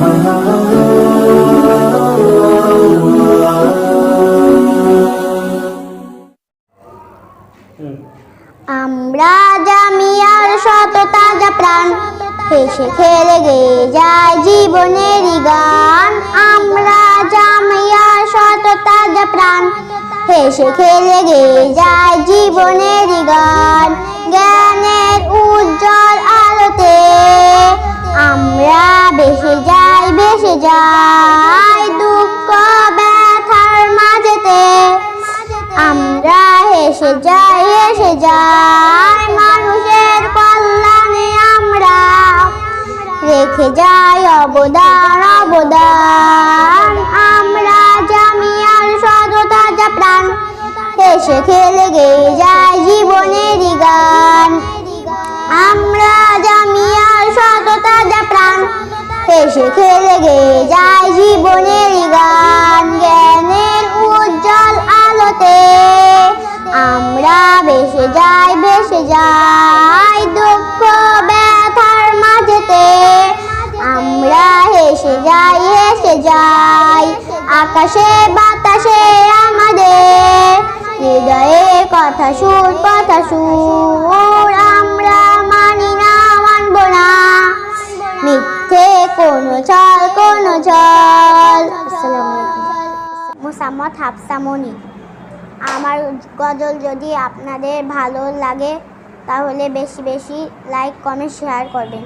আমরা জামিয়ার শত তাজা প্রাণ, হেসে খেলে গে যায় জীবনেরই গান। আমরা জামিয়ার শত তাজা প্রাণ, হেসে খেলে গে যায় জীবনেরই বেসে দুঃখ ব্যথার মাঝেতে। আমরা হেসে যাই হেসে যাই, মানুষের কল্যাণে আমরা। রেখে যাই অবদান অবদান। আমরা জামিয়ার সততা যা প্রাণ। হেসে খেলে গে যাই জীবনেরই গান। আমরা জামিয়ার সততা যা প্রাণ। হেসে খেলে গে। যাই জীবনেরই গান জ্ঞানের উজ্জ্বল আলোতে, আমরা বেসে যাই বেসে যাই দুঃখ ব্যথার মাঝেতে। আমরা হেসে যাই হেসে যাই, আকাশে, বাতাসে, আমাদের। হৃদয়ে কথা সুর কথা সুর কোনো জল কোনো জল মোসাম্মদ হাফসামনি আমার গজল যদি আপনাদের ভালো লাগে, তাহলে বেশি বেশি লাইক কমেন্ট শেয়ার করবেন।